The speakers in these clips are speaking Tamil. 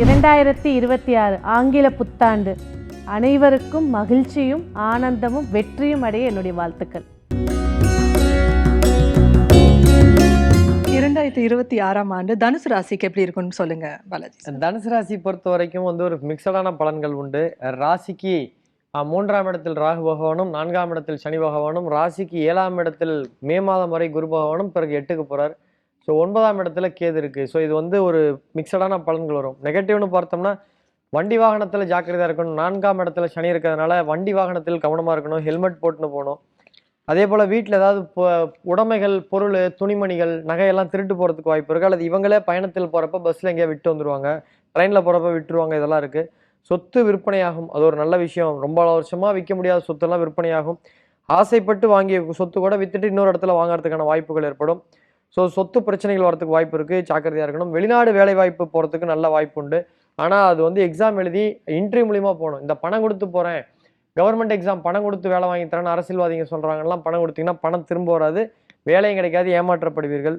இரண்டாயிரத்தி இருபத்தி ஆறு ஆங்கில புத்தாண்டு. அனைவருக்கும் மகிழ்ச்சியும் ஆனந்தமும் வெற்றியும் அடைய என்னுடைய வாழ்த்துக்கள். இரண்டாயிரத்தி இருபத்தி ஆறாம் ஆண்டு தனுசு ராசிக்கு எப்படி இருக்கும்னு சொல்லுங்க பாலாஜி. தனுசு ராசி பொறுத்த வரைக்கும் வந்து ஒரு மிக்சடான பலன்கள் உண்டு. ராசிக்கு மூன்றாம் இடத்தில் ராகு பகவானும் நான்காம் இடத்தில் சனி பகவானும் ராசிக்கு ஏழாம் இடத்தில் மே மாதம் வரை குரு பகவானும் பிறகு எட்டுக்கு போறார். ஸோ ஒன்பதாம் இடத்துல கேது இருக்குது ஸோ இது வந்து ஒரு மிக்சடான பலன்கள் வரும். நெகட்டிவ்னு பார்த்தோம்னா வண்டி வாகனத்தில் ஜாக்கிரதையாக இருக்கணும். நான்காம் இடத்துல சனி இருக்கிறதுனால வண்டி வாகனத்தில் கவனமாக இருக்கணும். ஹெல்மெட் போட்டுன்னு போகணும். அதே போல் வீட்டில் ஏதாவது உடைமைகள் பொருள் துணிமணிகள் நகையெல்லாம் திருட்டு போகிறதுக்கு வாய்ப்பு இருக்குது அல்லது இவங்களே பயணத்தில் போகிறப்ப பஸ்ஸில் எங்கேயா விட்டு வந்துடுவாங்க ட்ரெயினில் போகிறப்ப விட்டுருவாங்க. இதெல்லாம் இருக்குது சொத்து விற்பனையாகும். அது ஒரு நல்ல விஷயம். ரொம்ப வருஷமாக விற்க முடியாத சொத்தெல்லாம் விற்பனையாகும். ஆசைப்பட்டு வாங்கிய சொத்து கூட விற்றுட்டு இன்னொரு இடத்துல வாங்குறதுக்கான வாய்ப்புகள் ஏற்படும். ஸோ சொத்து பிரச்சனைகள் வரதுக்கு வாய்ப்பு இருக்குது ஜாக்கிரதையாக இருக்கணும். வெளிநாடு வேலை வாய்ப்பு போகிறதுக்கு நல்ல வாய்ப்பு உண்டு. ஆனால் அது வந்து எக்ஸாம் எழுதி இன்ட்ரி மூலிமா போகணும். இந்த பணம் கொடுத்து போகிறேன் கவர்மெண்ட் எக்ஸாம் பணம் கொடுத்து வேலை வாங்கி தரேன்னு அரசியல்வாதிங்க சொல்கிறாங்கலாம் பணம் கொடுத்தீங்கன்னா பணம் திரும்ப வராது. வேலையும் கிடைக்காது ஏமாற்றப்படுவீர்கள்.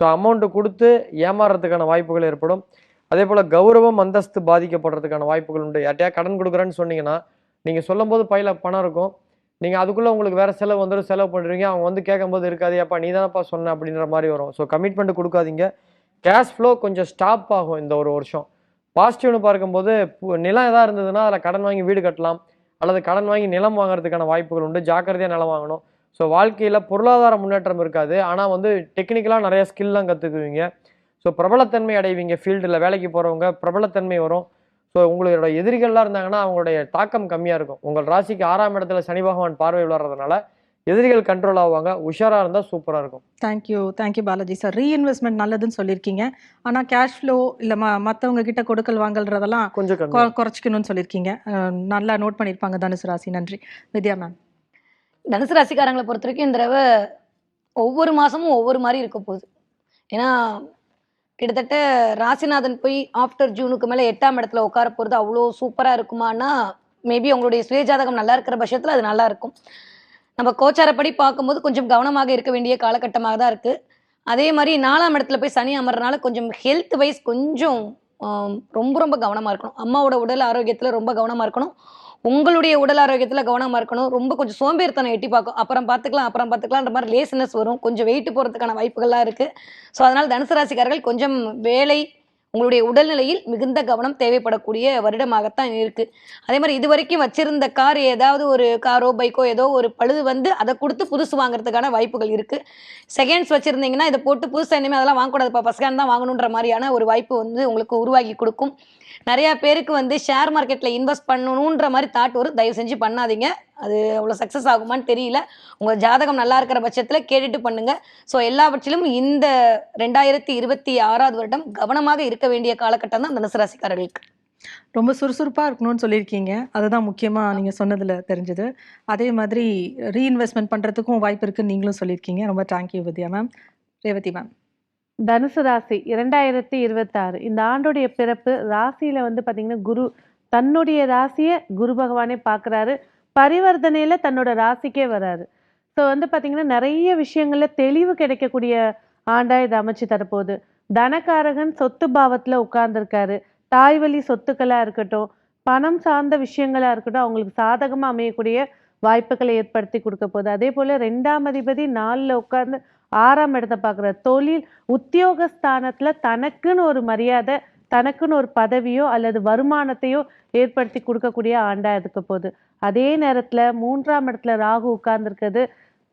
ஸோ அமௌண்ட்டு கொடுத்து ஏமாறுறதுக்கான வாய்ப்புகள் ஏற்படும். அதே போல் கௌரவம் அந்தஸ்து பாதிக்கப்படுறதுக்கான வாய்ப்புகள் உண்டு. யார்ட்டையா கடன் கொடுக்குறேன்னு சொன்னீங்கன்னா நீங்கள் சொல்லும்போது பையில பணம் இருக்கும். நீங்கள் அதுக்குள்ளே உங்களுக்கு வேறு செலவு வந்துடும் செலவு பண்ணுறீங்க அவங்க வந்து கேட்கும்போது இருக்காது ஏப்பா நீ தானப்பா சொன்ன? அப்படின்ற மாதிரி வரும். ஸோ கமிட்மெண்ட் கொடுக்காதீங்க. கேஷ் ஃப்ளோ கொஞ்சம் ஸ்டாப் ஆகும் இந்த ஒரு வருஷம். பாசிட்டிவ்னு பார்க்கும்போது பு- நிலம் எதாக இருந்ததுன்னா அதில் கடன் வாங்கி வீடு கட்டலாம். அல்லது கடன் வாங்கி நிலம் வாங்குறதுக்கான வாய்ப்புகள் உண்டு. ஜாக்கிரதையாக நிலம் வாங்கணும். ஸோ வாழ்க்கையில் பொருளாதார முன்னேற்றம் இருக்காது. ஆனால் வந்து டெக்னிக்கலாக நிறைய ஸ்கில்லாம் கற்றுக்குவீங்க ஸோ பிரபலத்தன்மை அடைவீங்க. ஃபீல்டில் வேலைக்கு போகிறவங்க பிரபலத்தன்மை வரும். ஸோ உங்களோட எதிரிகள்லாம் இருந்தாங்கன்னா அவங்களுடைய தாக்கம் கம்மியாக இருக்கும். உங்கள் ராசிக்கு ஆறாம் இடத்துல சனி பகவான் பார்வை விளாட்றதுனால எதிரிகள் கண்ட்ரோல் ஆவாங்க. உஷாராக இருந்தால் சூப்பராக இருக்கும். Thank you thank you Balaji sir reinvestment நல்லதுன்னு சொல்லியிருக்கீங்க. ஆனா கேஷ் ஃப்ளோ இல்ல ம மத்தவங்க கிட்ட கொடுக்கல் வாங்கல்றதெல்லாம் கொஞ்சம் குறைச்சிக்கணும்னு சொல்லியிருக்கீங்க. நல்லா நோட் பண்ணியிருப்பாங்க தனுசு ராசி. நன்றி. வித்யா மேம் தனுசு ராசிக்காரங்களை பொறுத்த வரைக்கும் இந்த தடவை ஒவ்வொரு மாதமும் ஒவ்வொரு மாதிரி இருக்க போகுது. ஏன்னா கிட்டத்தட்ட ராசிநாதன் போய் ஆஃப்டர் ஜூனுக்கு மேலே எட்டாம் இடத்துல உட்கார போகிறது அவ்வளோ சூப்பராக இருக்குமானா மேபி அவங்களுடைய சுயஜாதகம் நல்லா இருக்கிற பட்சத்தில் அது நல்லா இருக்கும். நம்ம கோச்சாரப்படி பார்க்கும்போது கொஞ்சம் கவனமாக இருக்க வேண்டிய காலகட்டமாக தான் இருக்குது அதே மாதிரி நாலாம் இடத்துல போய் சனி அமர்றனால கொஞ்சம் ஹெல்த் வைஸ் கொஞ்சம் ரொம்ப ரொம்ப கவனமாக இருக்கணும். அம்மாவோட உடல் ஆரோக்கியத்தில் ரொம்ப கவனமாக இருக்கணும். உங்களுடைய உடல் ஆரோக்கியத்தில் கவனமாக இருக்கணும். ரொம்ப கொஞ்சம் சோம்பேறித்தனம் எட்டி பார்க்கும். அப்புறம் பார்த்துக்கலாம் அப்புறம் பார்த்துக்கலான்ற மாதிரி லேசினஸ் வரும். கொஞ்சம் வெயிட் போகிறதுக்கான வாய்ப்புகள்லாம் இருக்குது ஸோ அதனால் தனுசு ராசிக்காரர்கள் கொஞ்சம் வேலை உங்களுடைய உடல்நிலையில் மிகுந்த கவனம் தேவைப்படக்கூடிய வருடமாகத்தான் இருக்குது அதே மாதிரி இது வரைக்கும் வச்சிருந்த கார் ஏதாவது ஒரு காரோ பைக்கோ ஏதோ ஒரு பழுது வந்து அதை கொடுத்து புதுசு வாங்குறதுக்கான வாய்ப்புகள் இருக்குது செகண்ட்ஸ் வச்சுருந்தீங்கன்னா இதை போட்டு புதுசாக இனிமேல் அதெல்லாம் வாங்கக்கூடாதுப்பா. ஃபஸ்ட் ஹேண்ட் தான் வாங்கணுன்ற மாதிரியான ஒரு வாய்ப்பு வந்து உங்களுக்கு உருவாக்கி கொடுக்கும். நிறையா பேருக்கு வந்து ஷேர் மார்க்கெட்டில் இன்வெஸ்ட் பண்ணணுன்ற மாதிரி தாட் ஒரு தயவு செஞ்சு பண்ணாதீங்க. அது அவ்வளோ சக்ஸஸ் ஆகுமான்னு தெரியல. உங்கள் ஜாதகம் நல்லா இருக்கிற பட்சத்தில் கேட்டுட்டு பண்ணுங்க. ஸோ எல்லாவற்றிலும் இந்த ரெண்டாயிரத்தி இருபத்தி ஆறாவது வருடம் கவனமாக இருக்க வேண்டிய காலகட்டம் தான் தனுசு ராசிக்காரர்களுக்கு ரொம்ப சுறுசுறுப்பா இருக்கணும்னு சொல்லியிருக்கீங்க. அதுதான் முக்கியமா நீங்க சொன்னதுல தெரிஞ்சது. அதே மாதிரி ரீஇன்வெஸ்ட்மெண்ட் பண்றதுக்கும் வாய்ப்பு இருக்குன்னு நீங்களும் சொல்லியிருக்கீங்க. ரொம்ப thank you Vidya ma'am Revathi ma'am தனுசு ராசி இரண்டாயிரத்தி இருபத்தாறு. இந்த ஆண்டுடைய பிறப்பு ராசியில வந்து பாத்தீங்கன்னா குரு தன்னுடைய ராசியை குரு பகவானே பார்க்குறாரு. பரிவர்த்தனையில் தன்னோட ராசிக்கே வராரு. ஸோ வந்து பார்த்திங்கன்னா நிறைய விஷயங்களில் தெளிவு கிடைக்கக்கூடிய ஆண்டாக இதை அமைச்சு தரப்போகுது. தனக்காரகன் சொத்து பாவத்தில் உட்கார்ந்துருக்காரு. தாய் வழி சொத்துக்களாக இருக்கட்டும் பணம் சார்ந்த விஷயங்களாக இருக்கட்டும் அவங்களுக்கு சாதகமாக அமையக்கூடிய வாய்ப்புகளை ஏற்படுத்தி கொடுக்க போகுது. அதே போல் ரெண்டாம் அதிபதி நாலில் உட்கார்ந்து ஆறாம் இடத்தை பார்க்குற தொழில் உத்தியோகஸ்தானத்தில் தனக்குன்னு ஒரு மரியாதை தனக்குன்னு ஒரு பதவியோ அல்லது வருமானத்தையோ ஏற்படுத்தி கொடுக்கக்கூடிய ஆண்டா இருக்க போகுது. அதே நேரத்துல மூன்றாம் இடத்துல ராகு உட்கார்ந்துருக்கிறது.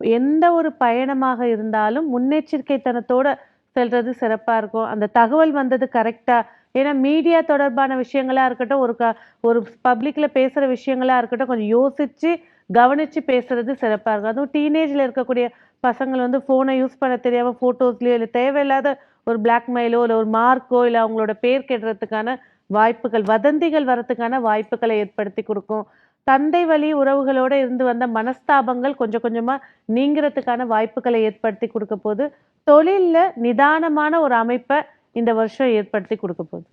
எந்த ஒரு பயணமாக இருந்தாலும் முன்னெச்சரிக்கைத்தனத்தோட செல்றது சிறப்பா இருக்கும். அந்த தகவல் வந்தது கரெக்டா ஏன்னா மீடியா தொடர்பான விஷயங்களா இருக்கட்டும் ஒரு க ஒரு பப்ளிக்ல பேசுற விஷயங்களா இருக்கட்டும் கொஞ்சம் யோசிச்சு கவனிச்சு பேசுறது சிறப்பா இருக்கும். அதுவும் டீனேஜ்ல இருக்கக்கூடிய பசங்கள் வந்து ஃபோனை யூஸ் பண்ண தெரியாம ஃபோட்டோஸ்லயோ இல்லை தேவையில்லாத ஒரு பிளாக்மெயிலோ இல்லை ஒரு மார்க்கோ இல்லை அவங்களோட பேர் கெடுறதுக்கான வாய்ப்புகள் வதந்திகள் வரத்துக்கான வாய்ப்புகளை ஏற்படுத்தி கொடுக்கும். தந்தை வழி உறவுகளோட இருந்து வந்த மனஸ்தாபங்கள் கொஞ்சம் கொஞ்சமா நீங்கிறதுக்கான வாய்ப்புகளை ஏற்படுத்தி கொடுக்க போகுது. தொழில்ல நிதானமான ஒரு அமைப்பை இந்த வருஷம் ஏற்படுத்தி கொடுக்க போகுது.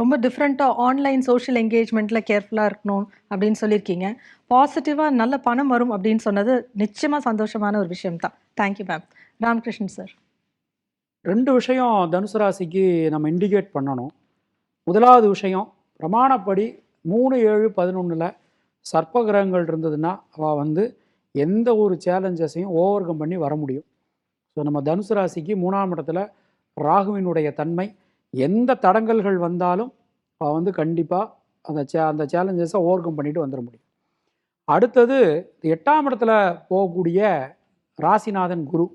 ரொம்ப டிஃப்ரெண்ட்டாக ஆன்லைன் சோஷியல் என்கேஜ்மெண்ட்டில் கேர்ஃபுல்லாக இருக்கணும் அப்படின்னு சொல்லியிருக்கீங்க. பாசிட்டிவாக நல்ல பணம் வரும் அப்படின்னு சொன்னது நிச்சயமாக சந்தோஷமான ஒரு விஷயம் தான் தேங்க்யூ மேம் ராமகிருஷ்ணன் சார் ரெண்டு விஷயம் தனுசு ராசிக்கு நம்ம இண்டிகேட் பண்ணணும். முதலாவது விஷயம் பிரமாணப்படி மூணு ஏழு பதினொன்றில் சர்ப்ப கிரகங்கள் இருந்ததுன்னா அவள் வந்து எந்த ஒரு சேலஞ்சஸையும் ஓவர் கம் பண்ணி வர முடியும். ஸோ நம்ம தனுசு ராசிக்கு மூணாம் இடத்துல ராகுவினுடைய தன்மை எந்த தடங்கல்கள் வந்தாலும் அவள் வந்து கண்டிப்பாக அந்த சே அந்த சேலஞ்சஸை ஓவர் கம் பண்ணிட்டு வந்துட முடியும். அடுத்தது எட்டாம் இடத்துல போகக்கூடிய ராசிநாதன் குரு.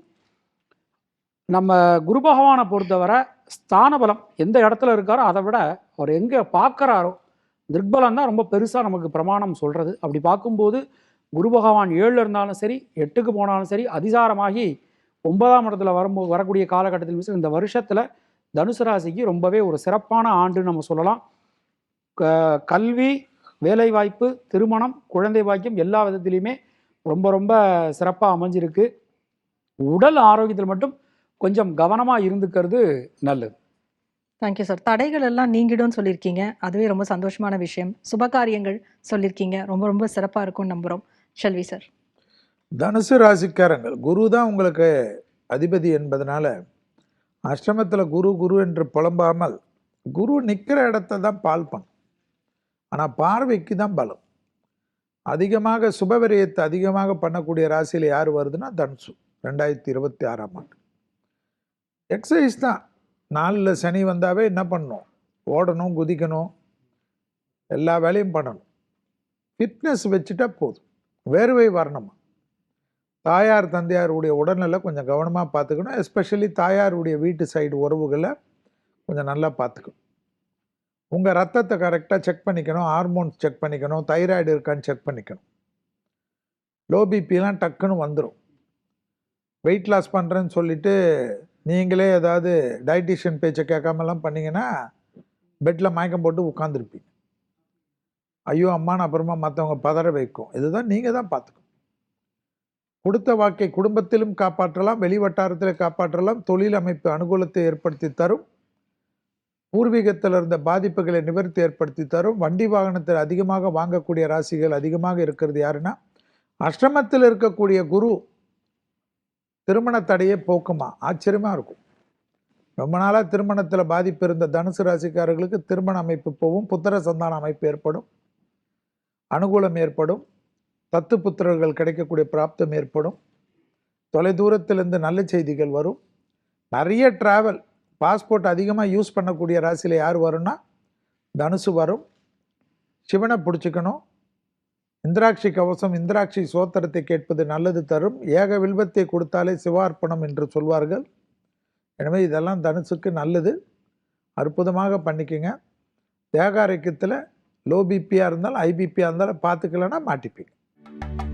நம்ம குரு பகவானை பொறுத்தவரை ஸ்தானபலம் எந்த இடத்துல இருக்காரோ அதை விட அவர் எங்கே பார்க்குறாரோ திருக்பலம் தான் ரொம்ப பெருசாக நமக்கு பிரமாணம் சொல்கிறது அப்படி பார்க்கும்போது குரு பகவான் ஏழில் இருந்தாலும் சரி எட்டுக்கு போனாலும் சரி அதிசாரமாகி ஒன்பதாம் இடத்துல வரும்போது வரக்கூடிய காலகட்டத்தில் மிஸ் இந்த வருஷத்தில் தனுசு ராசிக்கு ரொம்பவே ஒரு சிறப்பான ஆண்டு நம்ம சொல்லலாம். க- கல்வி வேலைவாய்ப்பு திருமணம் குழந்தை பாக்கியம் எல்லா விதத்துலேயுமே ரொம்ப ரொம்ப சிறப்பாக அமைஞ்சிருக்கு. உடல் ஆரோக்கியத்தில் மட்டும் கொஞ்சம் கவனமாக இருந்துக்கிறது நல்லது. தேங்க்யூ சார் தடைகள் எல்லாம் நீங்கிடும்னு சொல்லியிருக்கீங்க. அதுவே ரொம்ப சந்தோஷமான விஷயம். சுபகாரியங்கள் சொல்லியிருக்கீங்க. ரொம்ப ரொம்ப சிறப்பாக இருக்கும்னு நம்புகிறோம் ஷெல்வி சார் தனுசு ராசிக்காரங்கள் குரு தான் உங்களுக்கு அதிபதி என்பதனால அஷ்டமத்தில் குரு குரு என்று புலம்பாமல் குரு நிற்கிற இடத்த தான் பால் பண்ணும். ஆனால் பார்வைக்கு தான் பலம். அதிகமாக சுபவிரயத்தை அதிகமாக பண்ணக்கூடிய ராசியில் யார் வருதுன்னா தனுசு ரெண்டாயிரத்தி இருபத்தி ஆறாம் ஆண்டு. எக்ஸசைஸ் தான். நாலில் சனி வந்தாவே என்ன பண்ணணும் ஓடணும் குதிக்கணும் எல்லா வேலையும் பண்ணணும். ஃபிட்னஸ் வச்சுட்டா போதும். வேர்வை வரணுமா? தாயார் தந்தையாருடைய உடல்நிலை கொஞ்சம் கவனமாக பார்த்துக்கணும். எஸ்பெஷலி தாயாருடைய வீட்டு சைடு உறவுகளை கொஞ்சம் நல்லா பார்த்துக்கணும். உங்கள் ரத்தத்தை கரெக்டாக செக் பண்ணிக்கணும். ஹார்மோன்ஸ் செக் பண்ணிக்கணும். தைராய்டு இருக்கான்னு செக் பண்ணிக்கணும். லோ பிபிலாம் டக்குன்னு வந்துடும் வெயிட் லாஸ் பண்ணுறேன்னு சொல்லிட்டு நீங்களே ஏதாவது டயட்டிஷியன் பேச்சை கேட்காமலாம் பண்ணிங்கன்னா பெட்டில் மயக்கம் போட்டு உட்காந்துருப்பீங்க ஐயோ அம்மான்னு அப்புறமா மற்றவங்க பதற வைக்கும். இதுதான் நீங்கள் தான் பார்த்துக்கணும். கொடுத்த வாக்கை குடும்பத்திலும் காப்பாற்றலாம் வெளி வட்டாரத்தில் காப்பாற்றலாம் தொழில் அமைப்பு அனுகூலத்தை ஏற்படுத்தி தரும் பூர்வீகத்தில் இருந்த பாதிப்புகளை நிவர்த்தி ஏற்படுத்தி தரும் வண்டி வாகனத்தில் அதிகமாக வாங்கக்கூடிய ராசிகள் அதிகமாக இருக்கிறது யாருன்னா அஷ்டமத்தில் இருக்கக்கூடிய குரு திருமண தடையை போக்குமா? ஆச்சரியமாக இருக்கும். ரொம்ப நாளாக திருமணத்தில் பாதிப்பு இருந்த தனுசு ராசிக்காரர்களுக்கு திருமண அமைப்பு போகும் புத்திர சந்தான அமைப்பு ஏற்படும் அனுகூலம் ஏற்படும். தத்து புத்திரர்கள் கிடைக்கக்கூடிய பிராப்தம் ஏற்படும். தொலைதூரத்திலிருந்து நல்ல செய்திகள் வரும். நிறைய ட்ராவல் பாஸ்போர்ட் அதிகமாக யூஸ் பண்ணக்கூடிய ராசியில் யார் வரும்னா தனுசு வரும். சிவனை பிடிச்சிக்கணும். இந்திராட்சி கவசம் இந்திராட்சி சோத்திரத்தை கேட்பது நல்லது தரும். ஏக வில்வத்தை கொடுத்தாலே சிவார்ப்பணம் என்று சொல்வார்கள். எனவே இதெல்லாம் தனுசுக்கு நல்லது. அற்புதமாக பண்ணிக்கங்க. தேகாரக்கியத்தில் லோ பிபியாக இருந்தாலும் ஐபிபியாக இருந்தாலும் பார்த்துக்கலன்னா மாட்டிப்பீங்க. thank you